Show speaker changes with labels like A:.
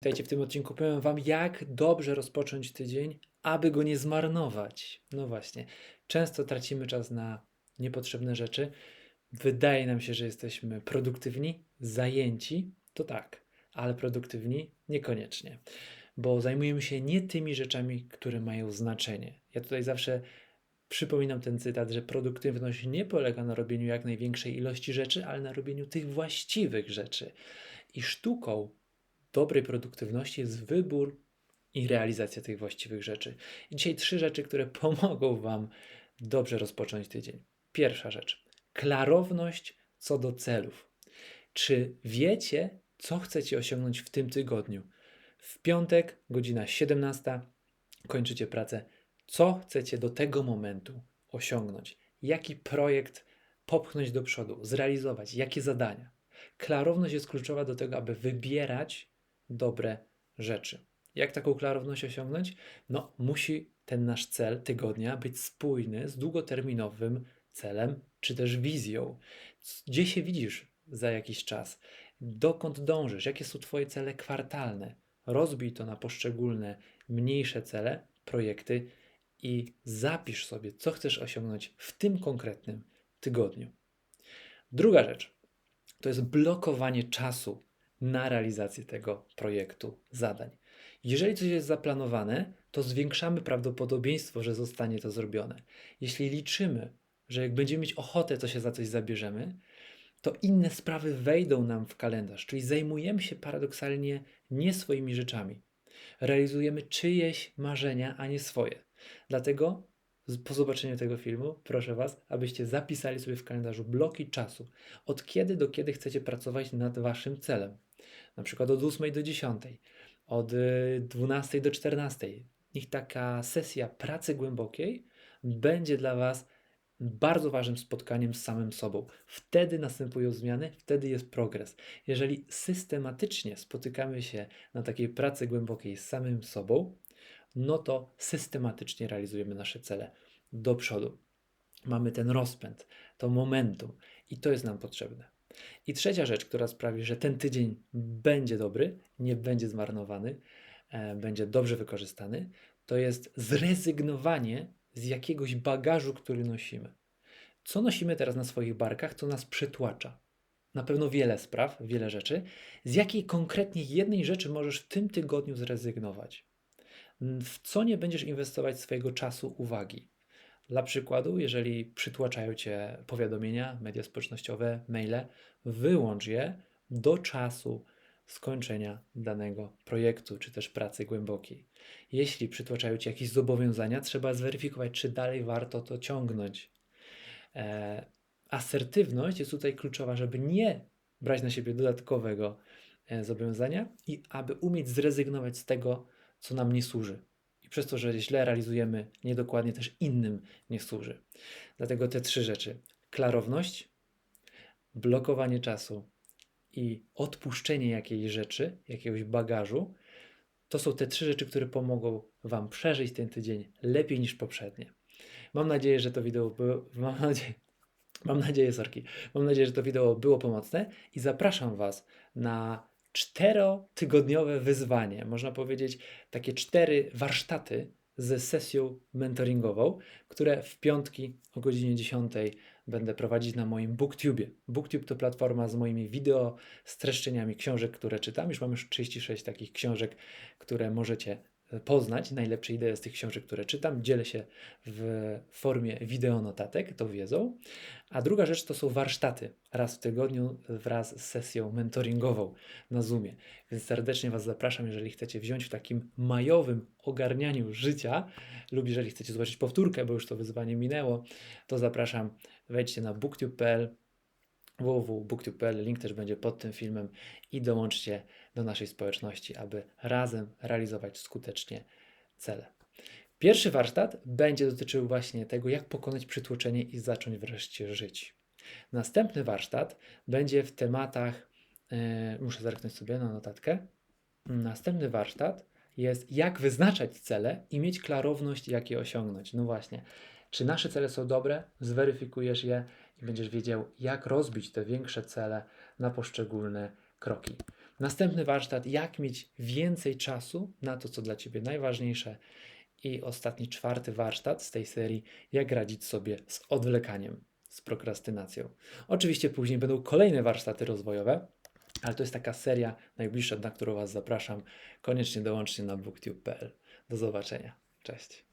A: Witajcie w tym odcinku. Powiem Wam, jak dobrze rozpocząć tydzień, aby go nie zmarnować. No właśnie, często tracimy czas na niepotrzebne rzeczy. Wydaje nam się, że jesteśmy produktywni, zajęci, to tak, ale produktywni niekoniecznie, bo zajmujemy się nie tymi rzeczami, które mają znaczenie. Ja tutaj zawsze przypominam ten cytat, że produktywność nie polega na robieniu jak największej ilości rzeczy, ale na robieniu tych właściwych rzeczy. I sztuką dobrej produktywności jest wybór i realizacja tych właściwych rzeczy. I dzisiaj trzy rzeczy, które pomogą Wam dobrze rozpocząć tydzień. Pierwsza rzecz. Klarowność co do celów. Czy wiecie, co chcecie osiągnąć w tym tygodniu? W piątek, godzina 17, kończycie pracę. Co chcecie do tego momentu osiągnąć? Jaki projekt popchnąć do przodu, zrealizować? Jakie zadania? Klarowność jest kluczowa do tego, aby wybierać dobre rzeczy. Jak taką klarowność osiągnąć? No, musi ten nasz cel tygodnia być spójny z długoterminowym celem czy też wizją. Gdzie się widzisz za jakiś czas? Dokąd dążysz? Jakie są Twoje cele kwartalne? Rozbij to na poszczególne, mniejsze cele, projekty i zapisz sobie, co chcesz osiągnąć w tym konkretnym tygodniu. Druga rzecz to jest blokowanie czasu na realizację tego projektu zadań. Jeżeli coś jest zaplanowane, to zwiększamy prawdopodobieństwo, że zostanie to zrobione. Jeśli liczymy, że jak będziemy mieć ochotę, to się za coś zabierzemy, to inne sprawy wejdą nam w kalendarz, czyli zajmujemy się paradoksalnie nie swoimi rzeczami. Realizujemy czyjeś marzenia, a nie swoje. Dlatego po zobaczeniu tego filmu proszę Was, abyście zapisali sobie w kalendarzu bloki czasu, od kiedy do kiedy chcecie pracować nad Waszym celem na przykład od 8 do 10, od 12 y, do 14. Niech taka sesja pracy głębokiej będzie dla Was bardzo ważnym spotkaniem z samym sobą. Wtedy następują zmiany, wtedy jest progres. Jeżeli systematycznie spotykamy się na takiej pracy głębokiej z samym sobą, no to systematycznie realizujemy nasze cele do przodu. Mamy ten rozpęd, to momentum i to jest nam potrzebne. I trzecia rzecz, która sprawi, że ten tydzień będzie dobry, nie będzie zmarnowany, e, będzie dobrze wykorzystany, to jest zrezygnowanie z jakiegoś bagażu, który nosimy. Co nosimy teraz na swoich barkach, co nas przytłacza? Na pewno wiele spraw, wiele rzeczy. Z jakiej konkretnie jednej rzeczy możesz w tym tygodniu zrezygnować? W co nie będziesz inwestować swojego czasu, uwagi? Dla przykładu, jeżeli przytłaczają Cię powiadomienia, media społecznościowe, maile, wyłącz je do czasu skończenia danego projektu czy też pracy głębokiej. Jeśli przytłaczają Cię jakieś zobowiązania, trzeba zweryfikować, czy dalej warto to ciągnąć. E, asertywność jest tutaj kluczowa, żeby nie brać na siebie dodatkowego e, zobowiązania i aby umieć zrezygnować z tego, co nam nie służy i przez to, że źle realizujemy niedokładnie, też innym nie służy. Dlatego te trzy rzeczy: klarowność, blokowanie czasu i odpuszczenie jakiejś rzeczy, jakiegoś bagażu. To są te trzy rzeczy, które pomogą Wam przeżyć ten tydzień lepiej niż poprzednie. Mam nadzieję, że to wideo było. Mam nadzieję, mam nadzieję, sorki. Mam nadzieję, że to wideo było pomocne i zapraszam Was na czterotygodniowe wyzwanie, można powiedzieć takie cztery warsztaty z sesją mentoringową, które w piątki o godzinie 10 będę prowadzić na moim BookTube. BookTube to platforma z moimi wideo streszczeniami książek, które czytam. Już mam już 36 takich książek, które możecie poznać najlepsze idee z tych książek, które czytam. Dzielę się w formie wideonotatek, to wiedzą. A druga rzecz to są warsztaty raz w tygodniu wraz z sesją mentoringową na Zoomie. Więc serdecznie Was zapraszam, jeżeli chcecie wziąć w takim majowym ogarnianiu życia lub jeżeli chcecie zobaczyć powtórkę, bo już to wyzwanie minęło, to zapraszam, wejdźcie na booktube.pl www.booktube.pl, link też będzie pod tym filmem i dołączcie do naszej społeczności, aby razem realizować skutecznie cele. Pierwszy warsztat będzie dotyczył właśnie tego, jak pokonać przytłoczenie i zacząć wreszcie żyć. Następny warsztat będzie w tematach, yy, muszę zerknąć sobie na notatkę. Następny warsztat jest, jak wyznaczać cele i mieć klarowność, jak je osiągnąć. No właśnie, czy nasze cele są dobre? Zweryfikujesz je i będziesz wiedział, jak rozbić te większe cele na poszczególne kroki. Następny warsztat, jak mieć więcej czasu na to, co dla Ciebie najważniejsze. I ostatni, czwarty warsztat z tej serii, jak radzić sobie z odwlekaniem, z prokrastynacją. Oczywiście później będą kolejne warsztaty rozwojowe, ale to jest taka seria najbliższa, na którą Was zapraszam. Koniecznie dołączcie na booktube.pl. Do zobaczenia. Cześć.